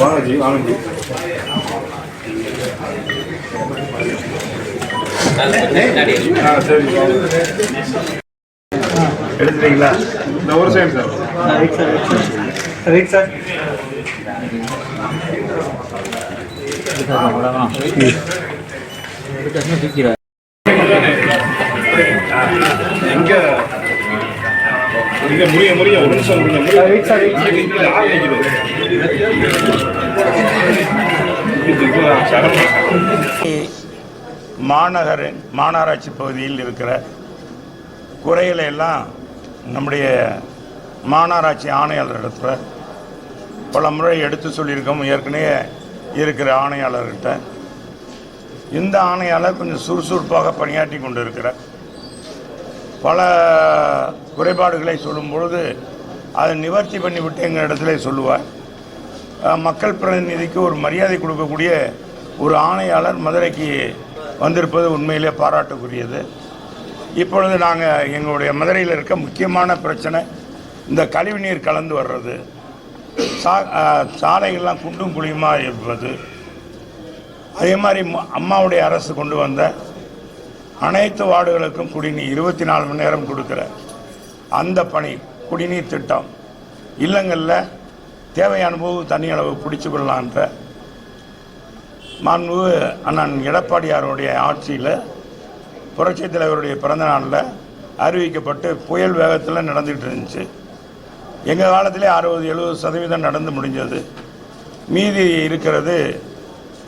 வாங்க ஜி வாங்க சரி. எடுத்துட்டீங்களா? இந்த ஒரு side sir. Right sir right sir இங்க முடிய முடிய ஒரு நிமிஷம் முடிய மாநகரின் மாநகராட்சி பகுதியில் இருக்கிற குறைகளை எல்லாம் நம்முடைய மாநகராட்சி ஆணையாளரிடத்துல பல முறை எடுத்து சொல்லியிருக்கோம். ஏற்கனவே இருக்கிற ஆணையாளர்கிட்ட இந்த ஆணையாளர் கொஞ்சம் சுறுசுறுப்பாக பணியாற்றி கொண்டு இருக்கிறார் பல குறைபாடுகளை சொல்லும் பொழுது அதை நிவர்த்தி பண்ணிவிட்டு எங்கள் இடத்துல சொல்லுவார். மக்கள் பிரதிநிதிக்கு ஒரு மரியாதை கொடுக்கக்கூடிய ஒரு ஆணையாளர் மதுரைக்கு வந்திருப்பது உண்மையிலே பாராட்டுக்குரியது. இப்பொழுது நாங்கள் எங்களுடைய மதுரையில் இருக்க முக்கியமான பிரச்சனை இந்த கழிவுநீர் கலந்து வர்றது. சா சாலைகள்லாம் குண்டும் குழியுமா இருப்பது அதே மாதிரி அம்மாவுடைய அரசு கொண்டு வந்த அனைத்து வார்டுகளுக்கும் குடிநீர் இருபத்தி நாலு மணி நேரம் கொடுக்குற அந்த பணி குடிநீர் திட்டம் இல்லங்களில் தேவையான போது தண்ணி அளவு பிடிச்சு கொள்ளலான்ற மாண்பு அண்ணன் எடப்பாடியாருடைய ஆட்சியில் புரட்சித் தலைவருடைய பிறந்த நாளில் அறிவிக்கப்பட்டு புயல் வேகத்தில் நடந்துகிட்டு இருந்துச்சு. எங்கள் காலத்திலே அறுபது எழுபது சதவீதம் நடந்து முடிஞ்சது. மீதி இருக்கிறது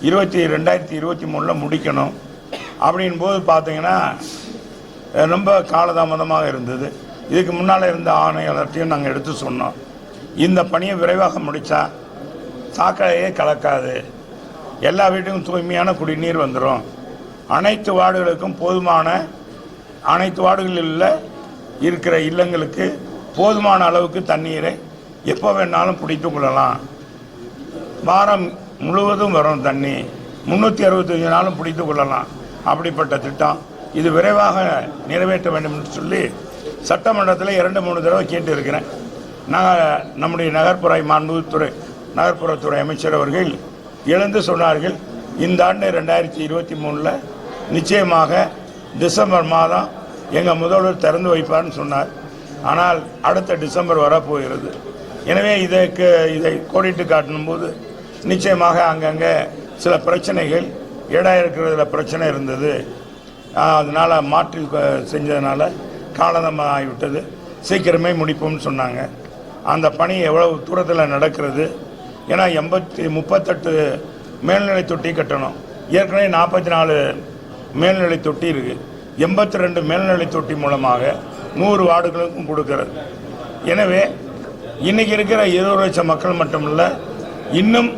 இருபத்தி ரெண்டாயிரத்தி இருபத்தி மூணில் முடிக்கணும். அப்படின் போது பார்த்தீங்கன்னா ரொம்ப காலதாமதமாக இருந்தது. இதுக்கு முன்னால் இருந்த ஆணையாளர்கிட்டையும் நாங்கள் எடுத்து சொன்னோம். இந்த பணியை விரைவாக முடித்தா சாக்கடையே கலக்காது. எல்லா வீட்டுக்கும் தூய்மையான குடிநீர் வந்துடும் அனைத்து வார்டுகளுக்கும் போதுமான அனைத்து வார்டுகளில் இருக்கிற இல்லங்களுக்கு போதுமான அளவுக்கு தண்ணீரை எப்போ வேணாலும் பிடித்து கொள்ளலாம். வாரம் முழுவதும் வரும் தண்ணி. முந்நூற்றி அறுபத்தஞ்சு நாளும் பிடித்து கொள்ளலாம். அப்படிப்பட்ட திட்டம் இது விரைவாக நிறைவேற்ற வேண்டும் என்று சொல்லி சட்டமன்றத்தில் இரண்டு மூணு தடவை கேட்டு இருக்கிறேன். நாங்கள் நம்முடைய நகர்ப்புற மாண்புத்துறை நகர்ப்புறத்துறை அமைச்சர் அவர்கள் எழுந்து சொன்னார்கள் இந்த ஆண்டு ரெண்டாயிரத்தி இருபத்தி மூணில் நிச்சயமாக டிசம்பர் மாதம் எங்கள் முதல்வர் திறந்து வைப்பார்னு சொன்னார். ஆனால் அடுத்த டிசம்பர் வரப்போகிறது. எனவே இதற்கு இதை கோடிட்டு காட்டும் போது நிச்சயமாக அங்கங்கே சில பிரச்சனைகள் இடம் இருக்கிறதுல பிரச்சனை இருந்தது. அதனால் மாற்றி செஞ்சதுனால காலதமாக ஆகிவிட்டது சீக்கிரமே முடிப்போம்னு சொன்னாங்க. அந்த பணி எவ்வளவு தூரத்தில் நடக்கிறது? ஏன்னா எண்பத்தி முப்பத்தெட்டு மேல்நிலை தொட்டி கட்டணும். ஏற்கனவே நாற்பத்தி நாலு மேல்நிலை தொட்டி இருக்குது எண்பத்தி ரெண்டு மேல்நிலை தொட்டி மூலமாக நூறு வார்டுகளுக்கும் கொடுக்கிறது. எனவே இன்றைக்கி இருக்கிற இருபது லட்சம் மக்கள் மட்டுமல்ல இன்னும்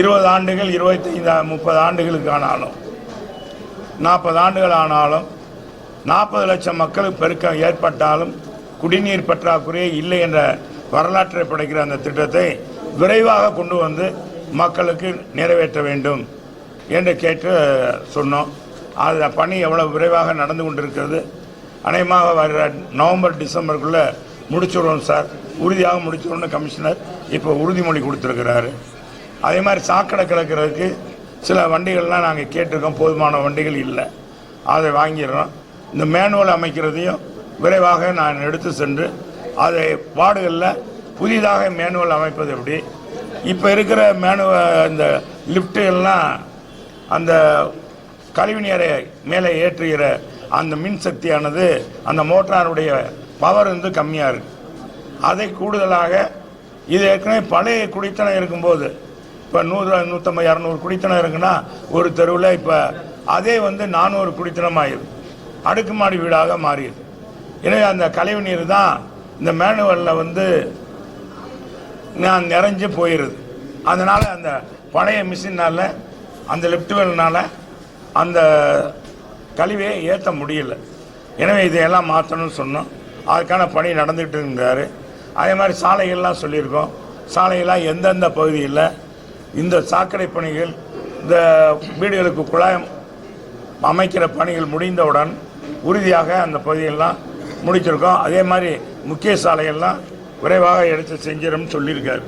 இருபது ஆண்டுகள் இருபத்தைந்து முப்பது ஆண்டுகளுக்கு ஆனாலும் நாற்பது ஆண்டுகள் ஆனாலும் நாற்பது லட்சம் மக்களுக்கு பெருக்கம் ஏற்பட்டாலும் குடிநீர் பற்றாக்குறையே இல்லை என்ற வரலாற்றை படைக்கிற அந்த திட்டத்தை விரைவாக கொண்டு வந்து மக்களுக்கு நிறைவேற்ற வேண்டும் என்று கேட்டு சொன்னோம். அந்த பணி எவ்வளவு விரைவாக நடந்து கொண்டிருக்கிறது அநேகமாக வர நவம்பர் டிசம்பருக்குள்ளே முடிச்சுடுவோம் சார். உறுதியாக முடிச்சிடணும்னு கமிஷனர் இப்போ உறுதிமொழி கொடுத்துருக்கிறாரு. அதே மாதிரி சாக்கடை கிடக்கிறதுக்கு சில வண்டிகள்லாம் நாங்கள் கேட்டிருக்கோம். போதுமான வண்டிகள் இல்லை. அதை வாங்கிடுறோம். இந்த மேனுவல் அமைக்கிறதையும் விரைவாக நான் எடுத்து சென்று அதை வார்டுகளில் புதிதாக மேனுவல் அமைப்பது எப்படி? இப்போ இருக்கிற மேனுவ இந்த லிஃப்ட்டுகள்லாம் அந்த கழிவு நீரை மேலே ஏற்றுகிற அந்த மின்சக்தியானது அந்த மோட்டாருடைய பவர் வந்து கம்மியாக இருக்குது அதை கூடுதலாக இது ஏற்கனவே பழைய குடித்தனம் இருக்கும்போது இப்போ நூறு நூற்றம்பது இரநூறு குடித்தனம் இருக்குன்னா ஒரு தெருவில் இப்போ அதே வந்து நானூறு குடித்தனம் ஆயிடுது அடுக்குமாடி வீடாக மாறிடுது எனவே அந்த கழிவு நீர் தான் இந்த மேனுவலில் வந்து நான் நிறைஞ்சு போயிடுது அதனால் அந்த பழைய மிஷினால் அந்த லிஃப்ட் வெல்னால அந்த கழிவை ஏற்ற முடியல. எனவே இதையெல்லாம் மாற்றணும்னு சொன்னோம். அதுக்கான பணி நடந்துகிட்டு இருந்தார் அதே மாதிரி சாலைகள்லாம் சொல்லியிருக்கோம். சாலையெல்லாம் எந்தெந்த பகுதியில் இந்த சாக்கடை பணிகள் இந்த வீடுகளுக்கு குழாயம் அமைக்கிற பணிகள் முடிந்தவுடன் உறுதியாக அந்த பகுதியெல்லாம் முடிச்சிருக்கோம். அதே மாதிரி முக்கிய சாலையெல்லாம் விரைவாக எடுத்து செஞ்சிடும் சொல்லியிருக்காரு.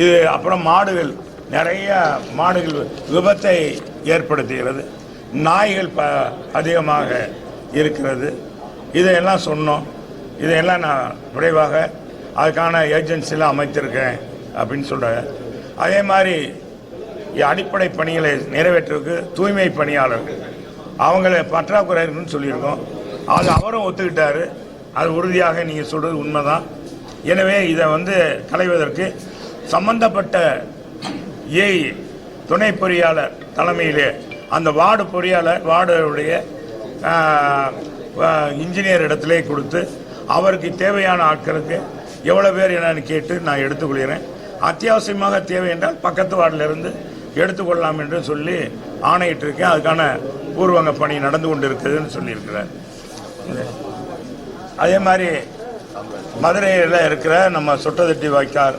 இது அப்புறம் மாடுகள் நிறைய மாடுகள் விபத்தை ஏற்படுத்துகிறது. நாய்கள் ப அதிகமாக இருக்கிறது. இதையெல்லாம் சொன்னோம். இதையெல்லாம் நான் விரைவாக அதுக்கான ஏஜென்சிலாம் அமைத்திருக்கேன் அப்படின்னு சொல்கிறாங்க அதே மாதிரி அடிப்படை பணிகளை நிறைவேற்றுவதற்கு தூய்மை பணியாளர்கள். அவங்கள பற்றாக்குறை இருக்குன்னு சொல்லியிருக்கோம். அது அவரும் ஒத்துக்கிட்டாரு. அது உறுதியாக நீங்கள் சொல்கிறது உண்மைதான். எனவே இதை வந்து களைவதற்கு சம்பந்தப்பட்ட ஏஐ துணை பொறியாளர் தலைமையிலே அந்த வார்டு பொறியாளர் வார்டுடைய இன்ஜினியர் இடத்துலே கொடுத்து அவருக்கு தேவையான ஆட்களுக்கு எவ்வளோ பேர் என்னன்னு கேட்டு நான் எடுத்துக்கொள்கிறேன். அத்தியாவசியமாக தேவை என்றால் பக்கத்து வார்டிலிருந்து எடுத்துக்கொள்ளலாம் என்று சொல்லி ஆணையிட்டிருக்கேன். அதுக்கான பூர்வங்க பணி நடந்து கொண்டு இருக்குதுன்னு சொல்லியிருக்கிறார். அதே மாதிரி மதுரையில் இருக்கிற நம்ம சொட்டதட்டி வாய்க்கால்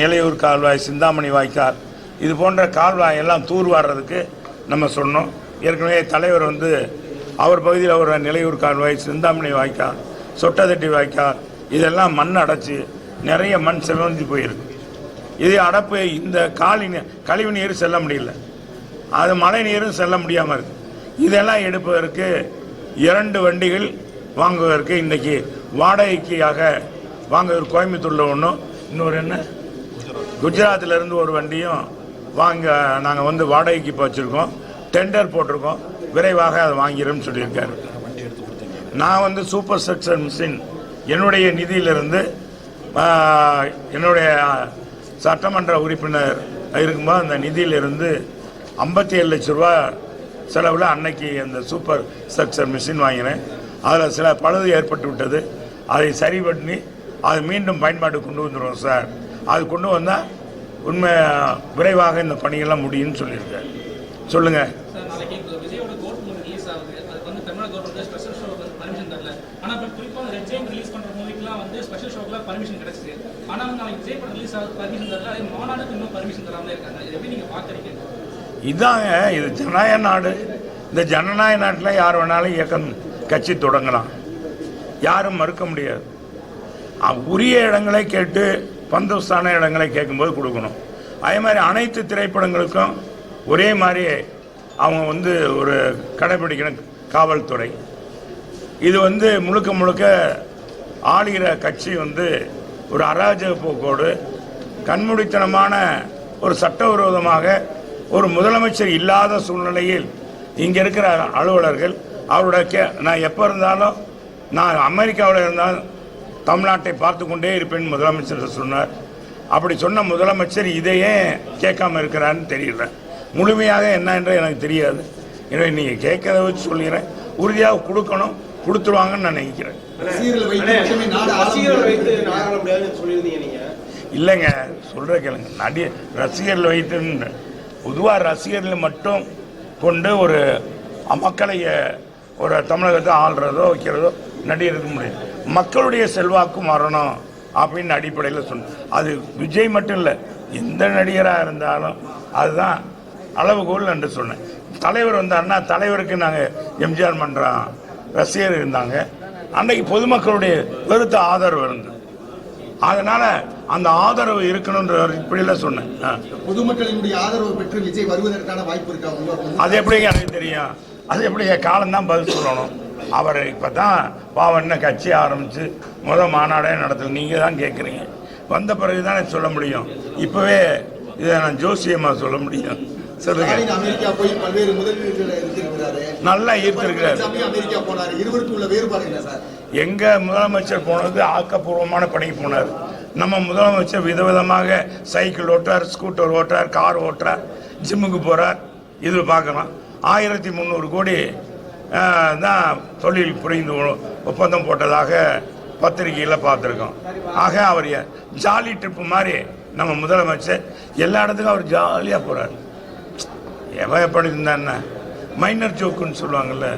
நிலையூர் கால்வாய் சிந்தாமணி வாய்க்கால் இது போன்ற கால்வாய் எல்லாம் தூர்வாடுறதுக்கு நம்ம சொன்னோம். ஏற்கனவே தலைவர் வந்து அவர் பகுதியில் அவர் நிலையூர் கால்வாய் சிந்தாமணி வாய்க்கால் சொட்டதட்டி வாய்க்கால் இதெல்லாம் மண் அடைச்சி நிறைய மண் செலவழிஞ்சு போயிருக்கு. இது அடப்பு இந்த காலி நீ- கழிவு நீர் செல்ல முடியல. அது மழை நீரும் செல்ல முடியாமல் இருக்கு. இதெல்லாம் எடுப்பதற்கு இரண்டு வண்டிகள் வாங்குவதற்கு இன்றைக்கி வாடகைக்காக வாங்குவதற்கு கோயம்புத்தூரில் ஒன்றும் இன்னொரு என்ன? குஜராத்தில் இருந்து ஒரு வண்டியும் வாங்க நாங்கள் வந்து வாடகைக்கு இப்போ வச்சுருக்கோம் டெண்டர் போட்டிருக்கோம். விரைவாக அதை வாங்கிடும்னு சொல்லியிருக்காரு. நான் வந்து சூப்பர் ஸ்ட்ரக்சர் மிஷின் என்னுடைய நிதியிலிருந்து என்னுடைய சட்டமன்ற உறுப்பினர் இருக்கும்போது அந்த நிதியிலிருந்து ஐம்பத்தி ஏழு லட்ச ரூபா செலவில் அன்னைக்கு அந்த சூப்பர் ஸ்ட்ரக்சர் மிஷின் வாங்கினேன். அதில் சில பழுது ஏற்பட்டு விட்டது. அதை சரி பண்ணி அதை மீண்டும் பயன்பாட்டுக்கு கொண்டு வந்துடுவோம் சார். அது கொண்டு வந்தால் உண்மை விரைவாக இந்த பணிகள்லாம் முடியும்னு சொல்லியிருக்காரு. சொல்லுங்கள் பார்க்குறீங்க? இதாங்க இது ஜனநாயக நாடு. இந்த ஜனநாயக நாட்டில் யார் வேணாலும் இயக்கம் கட்சி தொடங்கலாம். யாரும் மறுக்க முடியாது. உரிய இடங்களை கேட்டு பந்தஸ்தான இடங்களை கேட்கும்போது கொடுக்கணும். அதே மாதிரி அனைத்து திரைப்படங்களுக்கும் ஒரே மாதிரி அவங்க வந்து ஒரு கடைபிடிக்கணும் காவல்துறை. இது வந்து முழுக்க முழுக்க ஆளுகிற கட்சி வந்து ஒரு அராஜக போக்கோடு கண்மூடித்தனமான ஒரு சட்டவிரோதமாக ஒரு முதலமைச்சர் இல்லாத சூழ்நிலையில் இங்கே இருக்கிற அலுவலர்கள் அவரோட கே நான் எப்போ இருந்தாலும் நான் அமெரிக்காவில் இருந்தாலும் தமிழ்நாட்டை பார்த்து கொண்டே இருப்பேன் முதலமைச்சர் சொன்னார். அப்படி சொன்ன முதலமைச்சர் இதையே கேட்காம இருக்கிறான்னு தெரியல. முழுமையாக என்ன என்று எனக்கு தெரியாது. எனவே நீங்கள் கேட்கறத வச்சு சொல்லிக்கிறேன். உறுதியாக கொடுக்கணும் கொடுத்துருவாங்கன்னு நான் நினைக்கிறேன். வைத்து. வைத்து இல்லைங்க சொல்கிற கேளுங்க. நடி ரசிகர்கள் வைத்துன்னு. பொதுவாக ரசிகர்கள் மட்டும் கொண்டு ஒரு மக்களை ஒரு தமிழகத்தை ஆள்றதோ வைக்கிறதோ நடிகருக்கு முடியாது மக்களுடைய செல்வாக்கு வரணும் அப்படின்னு அடிப்படையில் சொன்னேன் அது விஜய் மட்டும் இல்லை எந்த நடிகராக இருந்தாலும் அதுதான் அளவுகோல் என்று சொன்னேன். தலைவர் வந்தாருன்னா தலைவருக்கு நாங்கள் எம்ஜிஆர் மன்றம் ரசிகர் இருந்தாங்க. அன்னைக்கு பொதுமக்களுடைய பெருத்த ஆதரவு இருந்தது. அதனால அந்த ஆதரவு இருக்கணுன்ற இப்படில சொன்னேன். பொதுமக்களினுடைய ஆதரவு பெற்று விஜய் வருவதற்கான வாய்ப்பு இருக்கா? அது எப்படி எனக்கு தெரியும்? அது எப்படி காலம்தான் பதில் சொல்லணும். அவர் இப்போ தான் பாவண்ண கட்சி ஆரம்பித்து முத மாநாடே நடத்தல நீங்கள் தான் கேட்குறீங்க வந்த பிறகு தானே சொல்ல முடியும். இப்போவே இதை நான் ஜோசியமாக சொல்ல முடியும். சொல்லுங்க. ஸ்டாலின் அமெரிக்கா போய் பல்வேறு முதலீடுகளை எடுத்திருக்கிறாரு நல்லா ஈர்த்திருக்கிறார். அமெரிக்கா போனாரு. வேறுபாடு சார்? எங்க முதலமைச்சர் போனது ஆக்கப்பூர்வமான பணிக்கு போனார். நம்ம முதலமைச்சர் விதவிதமாக சைக்கிள் ஓட்டுறார் ஸ்கூட்டர் ஓட்டுறார் கார் ஓட்டுறார் ஜிம்முக்கு போறார். இது பார்க்கலாம். ஆயிரத்தி முந்நூறு கோடி தான் தொழில் புரிந்து ஒப்பந்தம் போட்டதாக பத்திரிகையில் பார்த்துருக்கோம். ஆக அவர் ஜாலி ட்ரிப்பு மாதிரி நம்ம முதலமைச்சர் எல்லா இடத்துக்கும் அவர் ஜாலியாக போகிறார் எவன் எப்படி இருந்தான்னா மைனர் ஜோக்குன்னு சொல்லுவாங்கல்ல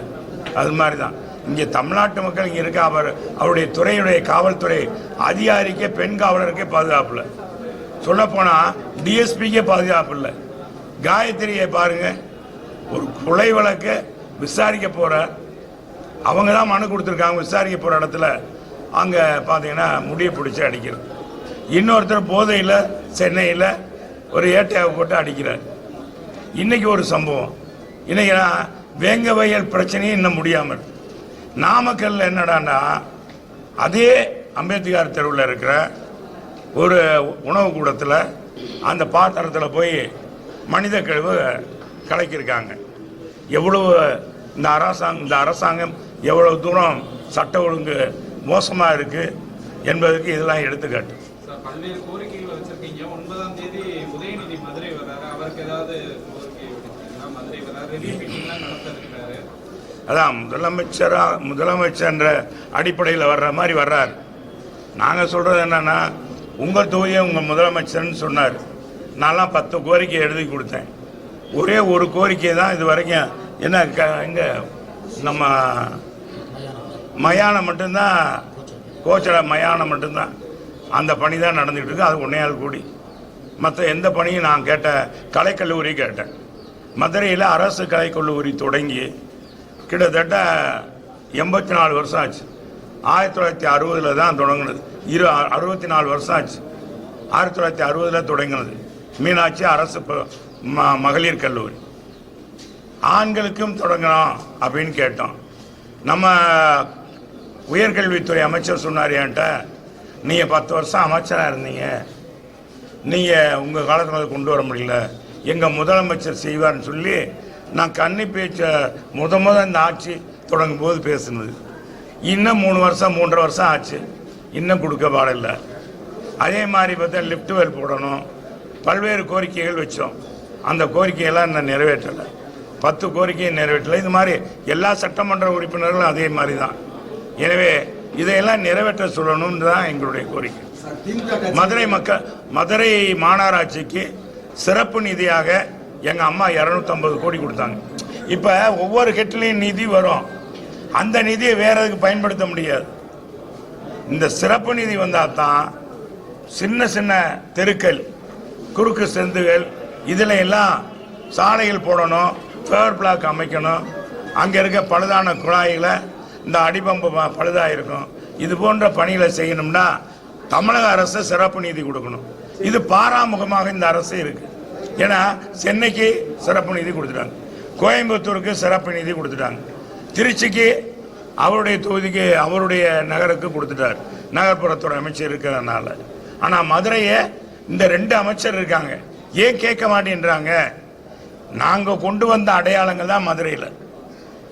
அது மாதிரி தான் இங்கே தமிழ்நாட்டு மக்கள் இங்கே இருக்க அவர் அவருடைய துறையுடைய காவல்துறை அதிகாரிக்கே பெண் காவலருக்கே பாதுகாப்பு இல்லை. சொல்லப்போனால் டிஎஸ்பிக்கே பாதுகாப்பு இல்லை. காயத்ரியை பாருங்கள் ஒரு கொலை வழக்கை விசாரிக்க போகிற அவங்க தான் மனு கொடுத்துருக்காங்க விசாரிக்க போகிற இடத்துல அங்கே பார்த்தீங்கன்னா முடியை பிடிச்சி அடிக்கிறது. இன்னொருத்தர் போதையில் சென்னையில் ஒரு ஏட்டையாவை போட்டு அடிக்கிறார். இன்றைக்கி ஒரு சம்பவம். இன்னைக்கு நான் வேங்க வயல் பிரச்சனையும் இன்னும் முடியாமல் நாமக்கல்லில் என்னடான்னா அதே அம்பேத்கர் தெருவில் இருக்கிற ஒரு உணவு கூடத்தில் அந்த பாத்திரத்தில் போய் மனித கழிவு கலக்கியிருக்காங்க. எவ்வளவு இந்த அரசாங்கம் இந்த அரசாங்கம் எவ்வளவு தூரம் சட்ட ஒழுங்கு மோசமாக இருக்குது என்பதற்கு இதெல்லாம் எடுத்துக்காட்டு. பல்வேறு கோரிக்கைகளை வச்சிருக்கீங்க. ஒன்பதாம் தேதி உதயநிதி மதுரை வர்றாரு அவருக்கு ஏதாவது கோரிக்கை விடுத்தீங்களா? மதுரை வர்றாரு ரிவ்யூ மீட்டிங்லாம் நடத்த இருக்கிறாரு அதான் முதலமைச்சராக முதலமைச்சர்ன்ற அடிப்படையில் வர்ற மாதிரி வர்றார். நாங்கள் சொல்கிறது என்னன்னா உங்கள் தொகுதியை உங்கள் முதலமைச்சர்னு சொன்னார். நான்லாம் பத்து கோரிக்கை எழுதி கொடுத்தேன். ஒரே ஒரு கோரிக்கை தான் இது வரைக்கும் என்ன க இங்கே நம்ம மயானம் மட்டும்தான் கோச்சட மயானம் மட்டும்தான். அந்த பணி தான் நடந்துகிட்டு இருக்கு அது உன்னையால் கூடி. மற்ற எந்த பணியும் நான் கேட்ட கலைக்கல்லூரி கேட்டேன். மதுரையில் அரசு கலைக்கல்லூரி தொடங்கி கிட்டத்தட்ட எண்பத்தி நாலு வருஷம் ஆச்சு. ஆயிரத்தி தொள்ளாயிரத்தி அறுபதில் தான் தொடங்கினது. இரு அறுபத்தி நாலு வருஷம் ஆச்சு. ஆயிரத்தி தொள்ளாயிரத்தி அறுபதில் தொடங்கினது. மீனாட்சி அரசு ப- ம- மகளிர் கல்லூரி. ஆண்களுக்கும் தொடங்கலாம் அப்படின்னு கேட்டோம். நம்ம உயர்கல்வித்துறை அமைச்சர் சொன்னார் என்கிட்ட நீங்கள் பத்து வருஷம் அமைச்சராக இருந்தீங்க. நீங்கள் உங்கள் காலத்தில் அதை கொண்டு வர முடியல. எங்கள் முதலமைச்சர் செய்வார்னு சொல்லி நான் கன்னி பேச்ச முத முத இந்த ஆட்சி தொடங்கும் போது பேசுனது. இன்னும் மூணு வருஷம் மூன்றரை வருஷம் ஆச்சு. இன்னும் கொடுக்க பாடில்லை. அதே மாதிரி பார்த்தா லிஃப்ட் வெல் போடணும். பல்வேறு கோரிக்கைகள் வச்சோம். அந்த கோரிக்கையெல்லாம் இன்னும் நிறைவேற்றலை. பத்து கோரிக்கையை நிறைவேற்றலை. இது மாதிரி எல்லா சட்டமன்ற உறுப்பினர்களும் அதே மாதிரி தான் எனவே இதையெல்லாம் நிறைவேற்ற சொல்லணும்னு தான் எங்களுடைய கோரிக்கை. மதுரை மக்கள் மதுரை மாநகராட்சிக்கு சிறப்பு நிதியாக எங்கள் அம்மா இரநூத்தம்பது கோடி கொடுத்தாங்க. இப்போ ஒவ்வொரு கெட்டிலையும் நிதி வரும். அந்த நிதியை வேற எதுக்கு பயன்படுத்த முடியாது. இந்த சிறப்பு நிதி வந்தால் தான் சின்ன சின்ன தெருக்கள் குறுக்கு செந்துகள் இதில் எல்லாம் சாலைகள் போடணும். ஃபேவர் பிளாக் அமைக்கணும். அங்கே இருக்க பழுதான குழாய்களை இந்த அடிபம்பு பழுதாக இருக்கும் இது போன்ற பணிகளை செய்யணும்னா தமிழக அரசு சிறப்பு நிதி கொடுக்கணும். இது பாராமுகமாக இந்த அரசு இருக்கு. ஏன்னா சென்னைக்கு சிறப்பு நிதி கொடுத்துட்டாங்க. கோயம்புத்தூருக்கு சிறப்பு நிதி கொடுத்துட்டாங்க. திருச்சிக்கு அவருடைய தொகுதிக்கு அவருடைய நகருக்கு கொடுத்துட்டார். நகர்ப்புறத்துறை அமைச்சர் இருக்கிறதுனால. ஆனால் மதுரையை இந்த ரெண்டு அமைச்சர் இருக்காங்க. ஏன் கேட்க மாட்டேன்றாங்க? நாங்கள் கொண்டு வந்த அடையாளங்கள் தான் மதுரையில்.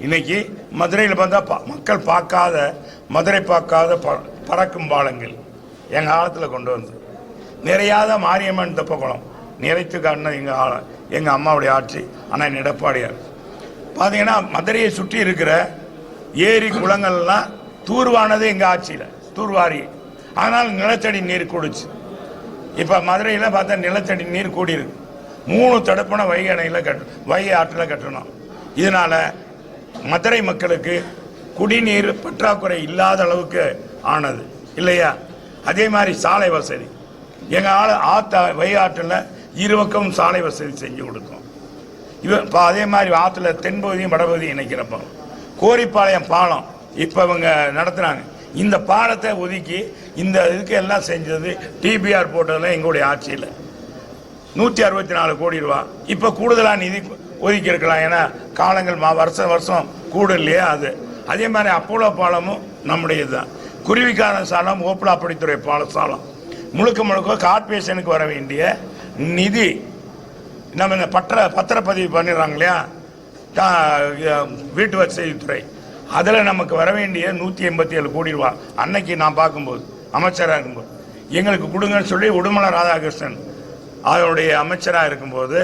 இன்னைக்கு மதுரையில் பார்த்தா பா- மக்கள் பார்க்காத மதுரை பார்க்காத ப- பறக்கும் பாலங்கள் எங்கள் காலத்தில் கொண்டு வந்து. நிறையாத மாரியம்மன் தெப்பக்குளம் நிறைத்து காட்டின எங்கள் எங்கள் அம்மாவுடைய ஆட்சி ஆனால் எடப்பாடியார். பார்த்தீங்கன்னா மதுரையை சுற்றி இருக்கிற ஏரி குளங்கள்லாம் தூர்வானது எங்கள் ஆட்சியில் தூர்வாரி. ஆனால் நிலத்தடி நீர் கூடுச்சு. இப்போ மதுரையில் பார்த்தா நிலத்தடி நீர் கூடியிருக்கு. மூணு தடுப்பான வை அணையில் கட்ட வை ஆற்றில் கட்டணும். இதனால் மதுரை மக்களுக்கு குடிநீர் பற்றாக்குறை இல்லாத அளவுக்கு ஆனது. இல்லையா? அதே மாதிரி சாலை வசதி. எங்கள் ஆள் ஆத்த வைகை ஆற்றில் இருபக்கமும் சாலை வசதி செஞ்சு கொடுக்கும். இவ இப்போ அதே மாதிரி ஆற்றுல தென்பகுதியும் வடபகுதியும் இணைக்கிறப்போ கோரிப்பாளையம் பாலம் இப்போ இவங்க நடத்துகிறாங்க இந்த பாலத்தை ஒதுக்கி இந்த இதுக்கு எல்லாம் செஞ்சது டிபிஆர் போட்டதெல்லாம் எங்களுடைய ஆட்சியில். நூற்றி அறுபத்தி நாலு கோடி ரூபா. இப்போ கூடுதலாக நிதி ஒதுக்கி இருக்கலாம் ஏன்னா காலங்கள் மா வருஷம் வருஷம் கூட இல்லையா அது. அதே மாதிரி அப்போலோ பாலமும் நம்முடையது தான் குருவிக்காரன் சாலம் ஓப்பலாப்படித்துறை பால சாலம். முழுக்க முழுக்க கார்பரேஷனுக்கு வர வேண்டிய நிதி நம்ம இந்த பற்ற பத்திரப்பதிவு பண்ணிடுறாங்க இல்லையா? வீட்டு வசதித்துறை அதில் நமக்கு வர வேண்டிய நூற்றி எண்பத்தி ஏழு கோடி ரூபா. அன்னைக்கு நான் பார்க்கும்போது அமைச்சராக இருக்கும்போது. எங்களுக்கு கொடுங்கன்னு சொல்லி உடுமலை ராதாகிருஷ்ணன் அவருடைய அமைச்சராக இருக்கும்போது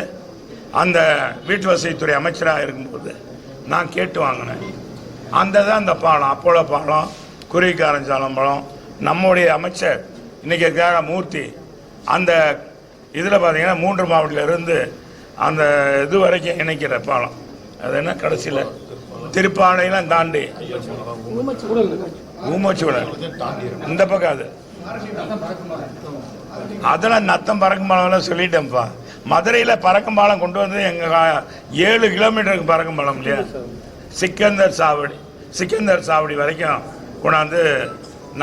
அந்த வீட்டு வசதித்துறை அமைச்சராக இருக்கும்போது நான் கேட்டு வாங்கினேன். அந்த தான் அந்த பாலம் அப்போலோ பாலம் குருவிக்காரஞ்சாலம் பாலம் நம்முடைய அமைச்சர் இன்னைக்கு இருக்கிற மூர்த்தி. அந்த இதில் பார்த்தீங்கன்னா மூன்று மாவட்டத்திலிருந்து அந்த இது வரைக்கும் இணைக்கிற பாலம். அது என்ன கடைசியில்? திருப்பாலையெல்லாம் தாண்டி. ஊமச்சுடல். இந்த பக்கம் அது. அதெல்லாம் நத்தம் பறக்கும் சொல்லிட்டேன்ப்பா. மதுரையில் பறக்கும் பாலம் கொண்டு வந்து எங்கள் ஏழு கிலோமீட்டருக்கு பறக்கும்பாலம் இல்லையா? சிக்கந்தர் சாவடி. சிக்கந்தர் சாவடி வரைக்கும் கொண்டாந்து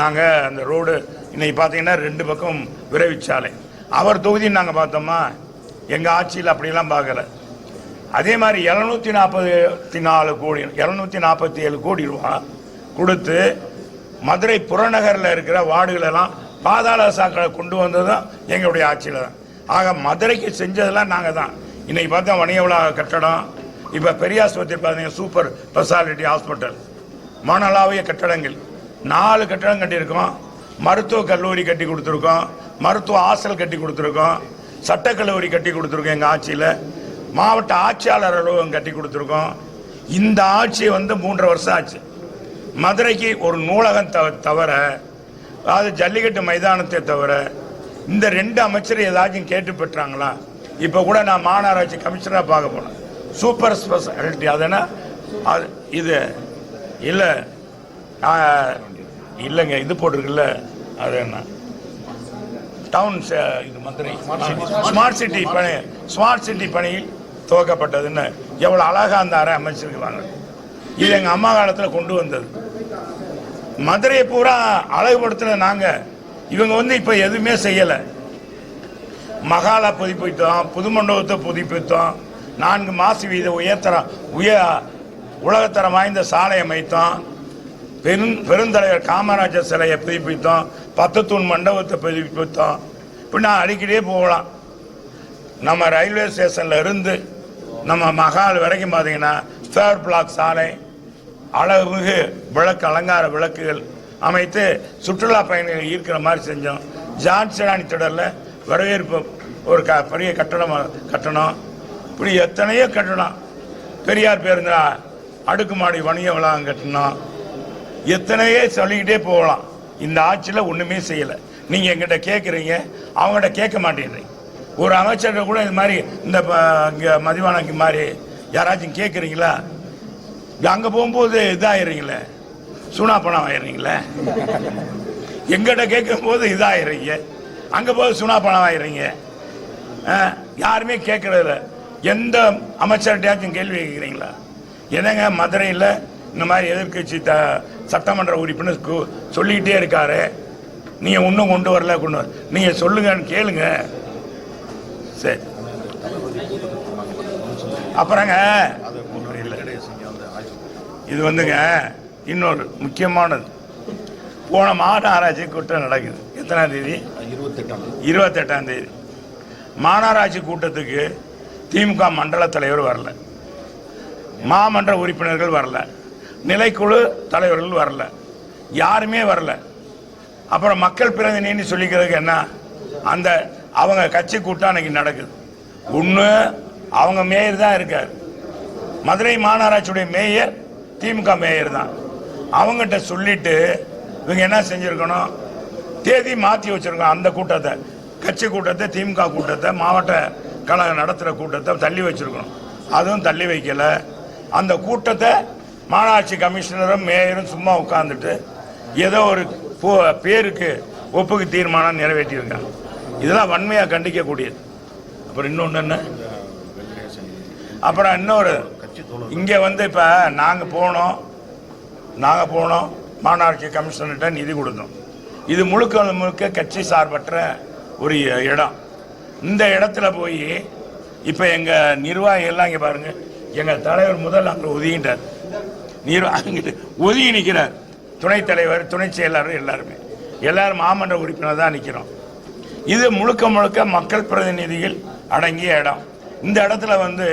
நாங்கள் அந்த ரோடு இன்னைக்கு பார்த்தீங்கன்னா ரெண்டு பக்கம் விரைவிச்சாலை. அவர் தொகுதி நாங்கள் பார்த்தோமா? எங்கள் ஆட்சியில் அப்படிலாம் பார்க்கல. அதே மாதிரி இரநூத்தி நாற்பத்தி நாலு கோடி இரநூத்தி நாற்பத்தி ஏழு கோடி ரூபா கொடுத்து மதுரை புறநகரில் இருக்கிற வார்டுகளெல்லாம் பாதாள சாக்கடை கொண்டு வந்ததும் எங்களுடைய ஆட்சியில் தான். ஆக மதுரைக்கு செஞ்சதெல்லாம் நாங்கள் தான் இன்னைக்கு பார்த்தா வணிக வளாக கட்டடம் இப்போ பெரியாஸ்பத்திரி பார்த்தீங்கன்னா சூப்பர் ஸ்பெஷாலிட்டி ஹாஸ்பிட்டல் மணலாவிய கட்டடங்கள். நாலு கட்டடம் கட்டியிருக்கோம். மருத்துவ கல்லூரி கட்டி கொடுத்துருக்கோம். மருத்துவ ஹாஸ்டல் கட்டி கொடுத்துருக்கோம். சட்டக்கல்லூரி கட்டி கொடுத்துருக்கோம் எங்கள் ஆட்சியில். மாவட்ட ஆட்சியாளர் அலுவலகம் கட்டி கொடுத்துருக்கோம். இந்த ஆட்சி வந்து மூன்றரை வருஷம் ஆச்சு. மதுரைக்கு ஒரு நூலகம் தவிர அதாவது ஜல்லிக்கட்டு மைதானத்தை தவிர இந்த ரெண்டு அமைச்சர் ஏதாச்சும் கேட்டு பெற்றாங்களா? இப்போ கூட நான் மாநகராட்சி கமிஷனராக பார்க்க போனேன். சூப்பர் ஸ்பெஷாலிட்டி அது என்ன? அது இது. இல்லை. இல்லைங்க. இது போட்டிருக்குல்ல. அது என்ன? டவுன் இது மதுரை. ஸ்மார்ட் சிட்டி பணி ஸ்மார்ட் சிட்டி பணியில் துவக்கப்பட்டதுன்னு எவ்வளோ அழகா அந்த அறை அமைச்சிருக்கிறாங்க. இது எங்கள் அம்மா காலத்தில் கொண்டு வந்தது. மதுரையை பூரா அழகுபடுத்தின நாங்கள் இவங்க வந்து இப்போ எதுவுமே செய்யலை. மகாலா புதுப்பித்தோம் புது மண்டபத்தை புதுப்பித்தோம் நான்கு மாசு வீத உயர்த்தரம் உய உலகத்தரம் வாய்ந்த சாலை அமைத்தோம். பெரும் பெருந்தலைவர் காமராஜர் சிலையை புதுப்பித்தோம் பத்து தூண் மண்டபத்தை புதுப்பித்தோம். இப்படி நான் அடிக்கடியே போகலாம். நம்ம ரயில்வே ஸ்டேஷன்ல இருந்து நம்ம மகால் வரைக்கும் பார்த்தீங்கன்னா தேர்ட் பிளாக் சாலை அழகுமிகு விளக்கு அலங்கார விளக்குகள் அமைத்து சுற்றுலா பயணிகள் ஈர்க்கிற மாதிரி செஞ்சோம். ஜான்சராணி தொடரில் வரவேற்பு ஒரு க பெரிய கட்டணம் கட்டணம். இப்படி எத்தனையோ கட்டணம். பெரியார் பேருந்தில் அடுக்குமாடி வணிக வளாகம் கட்டணும் எத்தனையே சொல்லிக்கிட்டே போகலாம். இந்த ஆட்சியில் ஒன்றுமே செய்யலை. நீங்கள் எங்கிட்ட கேட்குறீங்க அவங்ககிட்ட கேட்க மாட்டேன்றீங்க. ஒரு அமைச்சர்கிட்ட கூட இது மாதிரி இந்த இங்கே மதிவானக்கு மாதிரி யாராச்சும் கேட்குறீங்களா அங்கே போகும்போது இதாகிறீங்களே சூனா பணம் ஆயிடுறீங்களே எங்கிட்ட கேட்கும் போது இதாகிறீங்க அங்கே போது சுனா பணம் ஆயிடுறீங்க ஆ, யாருமே கேட்கறதில்ல. எந்த அமைச்சர்கிட்டயாச்சும் கேள்வி கேட்குறீங்களா? என்னங்க மதுரையில் இந்த மாதிரி எதிர்க்கட்சி த சட்டமன்ற உறுப்பினர் சொல்லிக்கிட்டே இருக்காரு. நீங்கள் இன்னும் கொண்டு வரல கொண்டு வர நீங்கள் சொல்லுங்கன்னு கேளுங்க. சரி. அப்புறங்க இது வந்துங்க இன்னொரு முக்கியமானது. போன மாநகராட்சி கூட்டம் நடக்குது. எத்தனாம் தேதி? இருபத்தெட்டாம் தேதி. மாநகராட்சி கூட்டத்துக்கு திமுக மண்டல தலைவர் வரல. மாமன்ற உறுப்பினர்கள் வரல. நிலைக்குழு தலைவர்கள் வரல. யாருமே வரல. அப்புறம் மக்கள் பிரதிநிதின்னு சொல்லிக்கிறதுக்கு என்ன? அந்த அவங்க கட்சி கூட்டம் அன்னைக்கு நடக்குது. ஒன்று அவங்க மேயர் தான் இருக்கார். மதுரை மாநகராட்சியுடைய மேயர் திமுக மேயர் தான். அவங்ககிட்ட சொல்லிட்டு இவங்க என்ன செஞ்சுருக்கணும்? தேதி மாற்றி வச்சுருக்கோம் அந்த கூட்டத்தை. கட்சி கூட்டத்தை திமுக கூட்டத்தை மாவட்ட கழகம் நடத்துகிற கூட்டத்தை தள்ளி வச்சுருக்கணும். அதுவும் தள்ளி வைக்கலை. அந்த கூட்டத்தை மாநகராட்சி கமிஷனரும் மேயரும் சும்மா உட்காந்துட்டு ஏதோ ஒரு போ- பேருக்கு ஒப்புக்கு தீர்மானம் நிறைவேற்றியிருக்காங்க. இதெல்லாம் வன்மையாக கண்டிக்கக்கூடியது. அப்புறம் இன்னொன்று என்ன? அப்புறம் இன்னொரு இங்கே வந்து இப்போ நாங்கள் போனோம். நாங்கள் போனோம். மாநகராட்சி கமிஷனர்கிட்ட நிதி கொடுத்தோம். இது முழுக்க முழுக்க கட்சி சார்பற்ற ஒரு இடம். இந்த இடத்துல போய் இப்போ எங்கள் நிர்வாகிகள்லாம் இங்கே பாருங்கள் எங்கள் தலைவர் முதல் அங்கே ஒதுங்கிட்டார். நிர்வாகிட்டு ஒதுங்கி நிற்கிறார் துணைத் தலைவர் துணை செயலாளர் எல்லாருமே. எல்லாரும் மாமன்ற உறுப்பினர் தான் நிற்கிறோம் இது முழுக்க முழுக்க மக்கள் பிரதிநிதிகள் அடங்கிய இடம். இந்த இடத்துல வந்து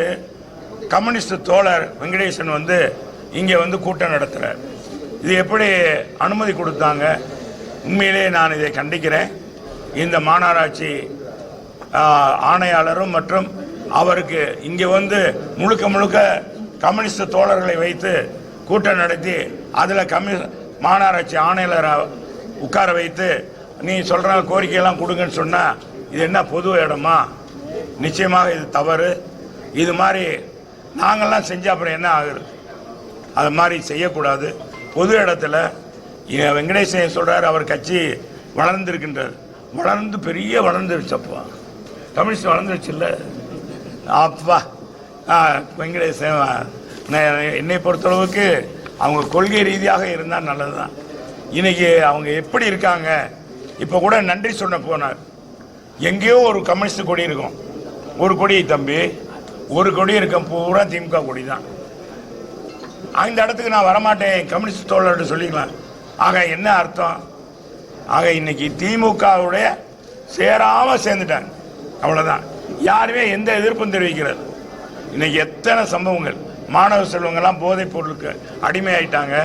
கம்யூனிஸ்ட் தோழர் வெங்கடேசன் வந்து இங்கே வந்து கூட்டம் நடத்துகிறார் இது எப்படி அனுமதி கொடுத்தாங்க? உண்மையிலே நான் இதை கண்டிக்கிறேன். இந்த மாநகராட்சி ஆணையாளரும் மற்றும் அவருக்கு இங்கே வந்து முழுக்க முழுக்க கம்யூனிஸ்ட் தோழர்களை வைத்து கூட்டம் நடத்தி அதில் கம்யூ மாநகராட்சி ஆணையாளரை உட்கார வைத்து நீ சொல்கிற கோரிக்கையெல்லாம் கொடுங்கன்னு சொன்னால் இது என்ன பொது இடமா? நிச்சயமாக இது தவறு. இது மாதிரி நாங்கள்லாம் செஞ்சால் அப்புறம் என்ன ஆகுறது? அது மாதிரி செய்யக்கூடாது. பொது இடத்துல வெங்கடேசன் சொல்கிறார் அவர் கட்சி வளர்ந்துருக்கின்றது வளர்ந்து பெரிய வளர்ந்துருச்சப்பா கம்யூனிஸ்ட் வளர்ந்துருச்சுல்ல அப்பா. ஆ, வெங்கடேசன் நான் என்னை பொறுத்தளவுக்கு அவங்க கொள்கை ரீதியாக இருந்தால் நல்லது தான் இன்னைக்கு அவங்க எப்படி இருக்காங்க? இப்போ கூட நன்றி சொன்ன போனார். எங்கேயோ ஒரு கம்யூனிஸ்ட் கொடி இருக்கும். ஒரு கொடி தம்பி. ஒரு கொடி இருக்கும் பூரா திமுக கொடி தான் அந்த இடத்துக்கு நான் வரமாட்டேன் கம்யூனிஸ்ட் தோழர்கிட்ட சொல்லிக்கலாம். ஆக என்ன அர்த்தம்? ஆக இன்னைக்கு திமுகவுடைய சேராமல் சேர்ந்துட்டாங்க. அவ்வளோதான் யாருமே எந்த எதிர்ப்பும் தெரிவிக்கிறது. இன்னைக்கு எத்தனை சம்பவங்கள். மாணவ செல்வங்கள்லாம் போதைப் பொருளுக்கு அடிமையாயிட்டாங்க.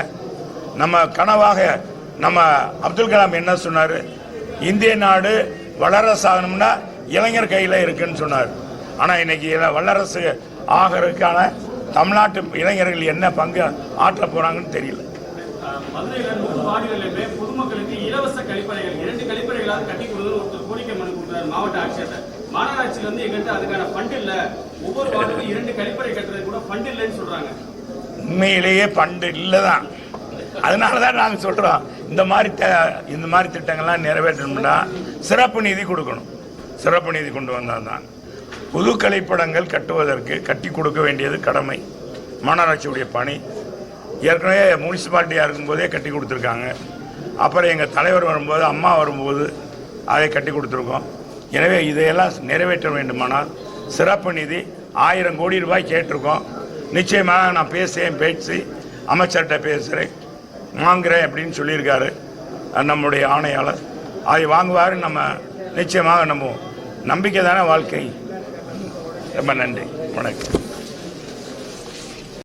நம்ம கனவாக நம்ம அப்துல் கலாம் என்ன சொன்னார்? இந்திய நாடு வளர ஆகணும்னா இளைஞர் கையில் இருக்குன்னு சொன்னார். ஆனால் இன்னைக்கு இத வல்லரசு ஆகிறதுக்கான தமிழ்நாட்டு இளைஞர்கள் என்ன பங்கு ஆற்ற போறாங்கன்னு தெரியல. மதுரையில நூறு வார்டுகளிலுமே பொதுமக்களுக்கு இலவச கழிப்பறைகள் இரண்டு கழிப்பறைகளாவது கட்டி கொடுக்கணும் ஒருத்தர் கோரிக்கை மனு கொடுக்குறாரு மாவட்ட ஆட்சியர் மாநகராட்சியில வந்து எங்கிட்ட அதுக்கான ஃபண்ட் இல்ல. ஒவ்வொரு வார்டுக்கும் இரண்டு கழிப்பறை கட்டுறது கூட ஃபண்ட் இல்லைன்னு சொல்றாங்க. உண்மையிலேயே பண்டு இல்லை தான் அதனால தான் நாங்கள் சொல்கிறோம் இந்த மாதிரி த- இந்த மாதிரி திட்டங்கள்லாம் நிறைவேற்றணும்னா சிறப்பு நிதி கொடுக்கணும். சிறப்பு நிதி கொண்டு வந்தால் தான் புது கலைப்படங்கள் கட்டுவதற்கு கட்டி கொடுக்க வேண்டியது கடமை. மாநகராட்சியுடைய பணி. ஏற்கனவே முனிசிபாலிட்டியாக இருக்கும்போதே கட்டி கொடுத்துருக்காங்க. அப்புறம் எங்கள் தலைவர் வரும்போது அம்மா வரும்போது அதை கட்டி கொடுத்துருக்கோம். எனவே இதையெல்லாம் நிறைவேற்ற வேண்டுமானால் சிறப்பு நிதி ஆயிரம் கோடி ரூபாய் கேட்டிருக்கோம். நிச்சயமாக நான் பேசுகிறேன் பேசி அமைச்சர்கிட்ட பேசுகிறேன் வாங்குறேன் அப்படின்னு சொல்லியிருக்காரு நம்முடைய ஆணையாளர். அதை வாங்குவார் நம்ம நிச்சயமாக நம்ம நம்பிக்கை தானே வாழ்க்கை? ரொம்ப நன்றி. வணக்கம்.